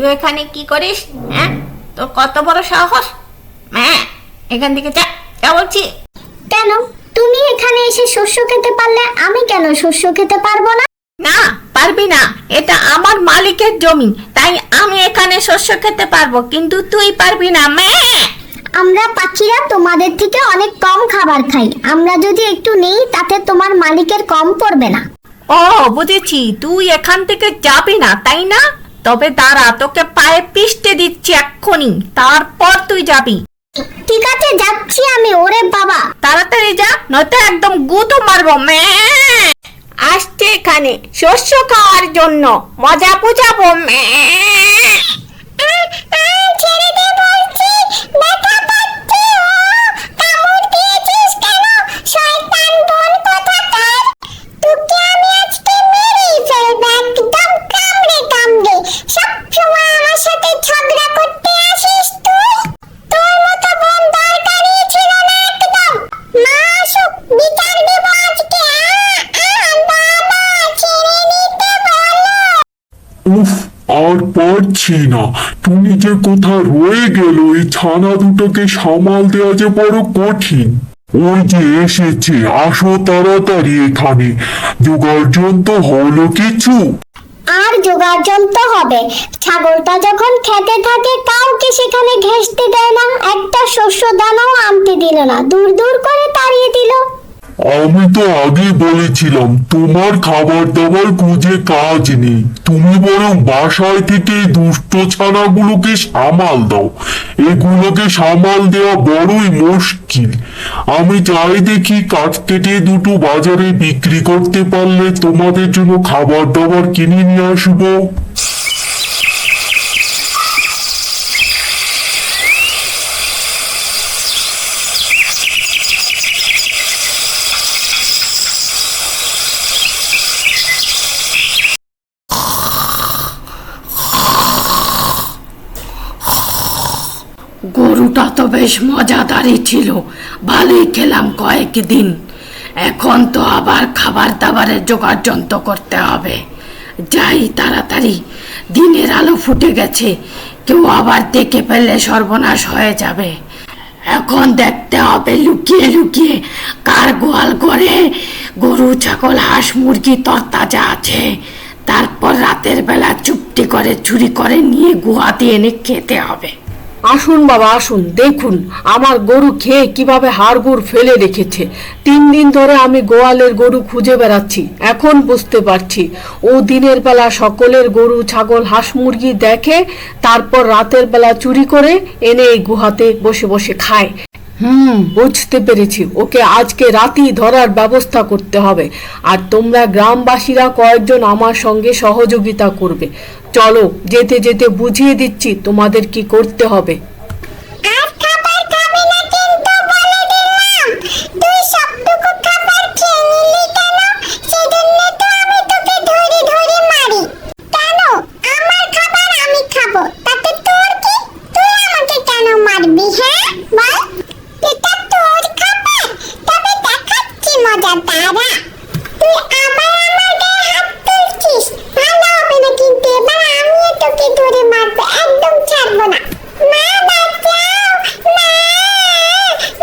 তুই এখানে কি করিস? হ্যাঁ? তোর কত বড় সাহস? হ্যাঁ? এখান থেকে যা যা বলছি। কেন? তুমি এখানে এসে শস্য খেতে পারলে আমি কেন শস্য খেতে পারব না? না পারবি না। এটা আমার মালিকের জমি তাই আমি এখানে শস্য খেতে পারব কিন্তু তুই পারবি না ম্যাঁ। আমরা পাখিরা তোমাদের থেকে অনেক কম খাবার খাই। আমরা যদি একটু নেই তাতে তোমার মালিকের কম পড়বে না। ও বুঝেছি। তুই এখান থেকে যাবি না তাই না? তবে দাঁড়া তোকে পায়ে পিষ্টে দিচ্ছি এক্ষুনি। তারপর তুই যাবি। ঠিক আছে যাচ্ছি আমি ওরে বাবা। তাড়াতাড়ি যা নয়তো একদম গুতো মারবো। ম্যাঁ। আসছে এখানে শস্য খাওয়ার জন্য। মজা বুঝাবো ম্যাঁ। ছেড়ে দে বলছি। ব্যথা পারছি না। তুমি যে কোথা রয়ে গেল এই ছানা দুটোকে সামাল দেওয়া যে বড় কঠিন। ওই যে এসেছে, আসো তাড়াতাড়ি এখানে। যোগার্জন তো হলো কিছু। আর যোগার্জন তো হবে। ছাগলটা যখন খেতে থাকে, কাউকে সেখানে ঘেঁষতে দেয় না। একটা শস্য দানাও আনতে দিল না। দূর দূর করে আমি তো আগে বলেছিলাম, তোমার খাবার দাবার খুঁজে কাজ নেই। তুমি বরং বাসায় থেকে দুষ্ট ছানাগুলোকে সামাল দাও। এগুলোকে সামাল দেওয়া বড়ই মুশকিল। আমি চাই দেখি কাঠ কেটে দুটো বাজারে বিক্রি করতে পারলে তোমাদের জন্য খাবার দাবার কিনে নিয়ে আসব। গরুটা তো বেশ মজাদারই ছিল। ভালোই খেলাম কয়েকদিন এখন তো আবার খাবার দাবারের জোগাড় যন্ত্র করতে হবে। যাই তাড়াতাড়ি, দিনের আলো ফুটে গেছে। কেউ আবার দেখে ফেললে সর্বনাশ হয়ে যাবে। এখন দেখতে হবে লুকিয়ে লুকিয়ে কার গোয়াল করে গরু, ছাগল, হাঁস, মুরগি তরতাজা আছে। তারপর রাতের বেলা চুপটি করে চুরি করে নিয়ে গুহাতে এনে খেতে হবে। আসুন বাবা, আসুন, দেখুন, আমার গরু খেয়ে কীভাবে হাড়গুড় ফেলে রেখেছে। তিন দিন ধরে আমি গোয়ালের গরু খুঁজে বেড়াচ্ছি, এখন বুঝতে পারছি। ও দিনের বেলা সকলের গরু, ছাগল, হাঁস, মুরগি দেখে, তারপর রাতের বেলা চুরি করে এনে এই গুহাতে বসে বসে খায়। হুম, বুঝতে পেরেছি। ওকে আজকে রাতেই ধরার ব্যবস্থা করতে হবে। আর তোমরা গ্রামবাসীরা কয়েকজন আমার সঙ্গে সহযোগিতা করবে। চলো, যেতে যেতে বুঝিয়ে দিচ্ছি তোমাদের কি করতে হবে আর খাবার খাবে না কিন্তু বলে দিলাম তুই সবটুকু খাবার খেয়ে নিলি কেন সেজন্য তো আমি তোকে ধরে ধরে মারি কেন আমার খাবার আমি খাব তাতে তোর কি তুই আমাকে কেন মারবি হ্যাঁ বল এটা তোর খাবার তবে দেখাচ্ছি মজা তারা তুই আবার আমার গায়ে হাত তুলছিস ভালো হবে না কিন্তু এবার আমিও তোকে ধরে মারবো একদম ছাড়বো না মা বাঁচাও মা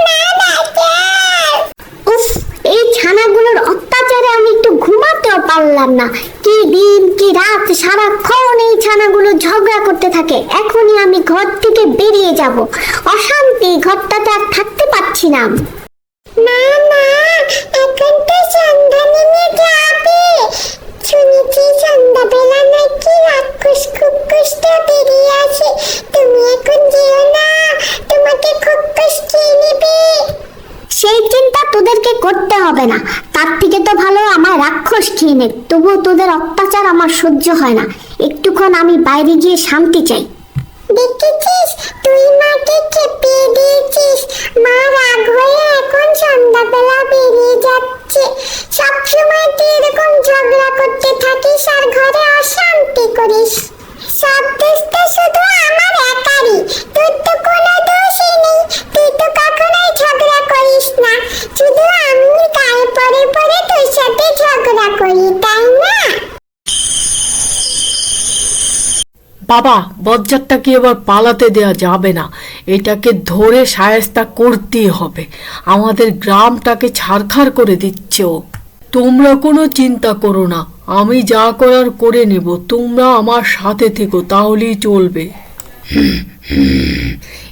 মা বাঁচাও উফ এই ছানাগুলোর অত্যাচারে আমি একটু ঘুমাতেও পারলাম না। কি দিন, কি রাত, সারাক্ষণ এই ছানাগুলো ঝগড়া করতে থাকে। এখনই আমি ঘর থেকে বেরিয়ে যাব। অশান্তি, ঘরটাতে আর থাকতে পারছি না। না তোদেরকে করতে হবে না। তার থেকে তো ভালো আমার রাক্ষস খেয়ে নে, তবুও তোদের অত্যাচার আমার সহ্য হয় না। একটুক্ষণ আমি বাইরে গিয়ে শান্তি চাই। দেখেছিস? তুই মাকে চেপে দিয়েছিস। মা বাবা বজ্জারটাকে এবার পালাতে দেয়া যাবে না। এটাকে ধরে সায়স্তা করতেই হবে। আমাদের গ্রামটাকে ছাড়খাড় করে দিচ্ছে ও। তোমরা কোনো চিন্তা করো না। আমি যা করার করে নেব। তোমরা আমার সাথে থেকো, তাহলেই চলবে।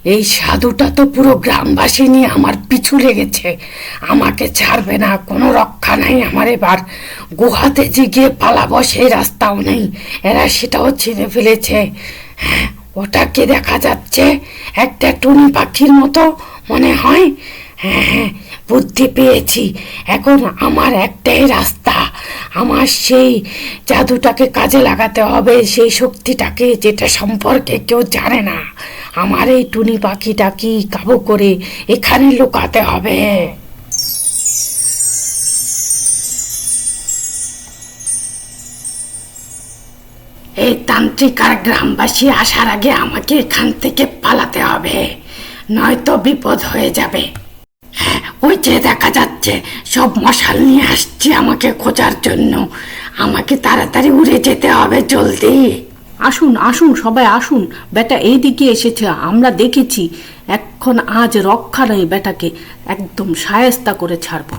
এই সাধুটা তো পুরো গ্রামবাসী নিয়ে আমার পিছু লেগেছে। আমাকে ছাড়বে না, কোনো রক্ষা নাই আমার এবার। গুহাতে যে গিয়ে পালাবো সেই রাস্তাও নেই। এরা সেটাও ছিঁড়ে ফেলেছে। হ্যাঁ ওটাকে দেখা যাচ্ছে একটা টুনি পাখির মতো মনে হয়। হ্যাঁ হ্যাঁ বুদ্ধি পেয়েছি। এখন আমার একটাই রাস্তা। আমার সেই জাদুটাকে কাজে লাগাতে হবে, সেই শক্তিটাকে যেটা সম্পর্কে কেউ জানে না। আমার এই টুনি পাখিটা কি কাবু করে এখানে লুকাতে হবে। এই তান্ত্রিক আর গ্রামবাসী আসার আগে আমাকে এখান থেকে পালাতে হবে নয়তো বিপদ হয়ে যাবে। হ্যাঁ, ওই যে দেখা যাচ্ছে সব মশাল নিয়ে আসছে আমাকে খোঁজার জন্য। আমাকে তাড়াতাড়ি উড়ে যেতে হবে জলদি। আসুন আসুন, সবাই আসুন। বেটা এইদিকে এসেছে, আমরা দেখেছি। এখন আজ রক্ষা নেই বেটাকে, একদম সায়স্তা করে ছাড়বো।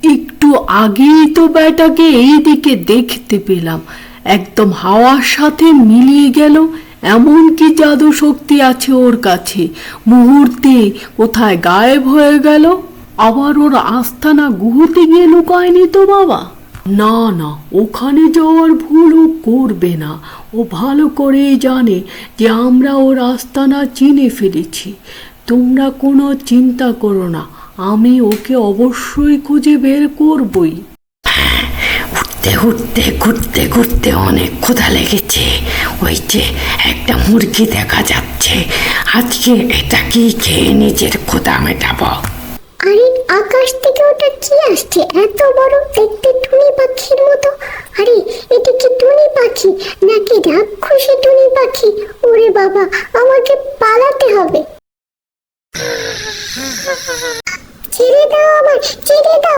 একটু আগেই তো বেটাকে এইদিকে দেখতে পেলাম। একদম হাওয়ার সাথে মিলিয়ে গেল, এমন কি জাদু শক্তি আছে ওর কাছে। মুহূর্তে কোথায় গায়েব হয়ে গেল, আবার ওর আস্থানা গুহতে গিয়ে লুকায়নি তো বাবা। না না ওখানে যাওয়ার ভুল ও করবে না। ও ভালো করেই জানে যে আমরা ওর না চিনে ফেলেছি। তোমরা কোনো চিন্তা করো না আমি ওকে অবশ্যই খুঁজে বের করবই। উঠতে উঠতে ঘুরতে ঘুরতে অনেক ক্ষুধা লেগেছে। ওই যে একটা মুরগি দেখা যাচ্ছে। আজকে এটা কি খেয়ে নিজের ক্ষুধা মেটাবো? আরে আকাশ থেকে ওটা কি আসছে? এত বড় পাখি নাকি খুশি টুনি পাখি? ওরে বাবা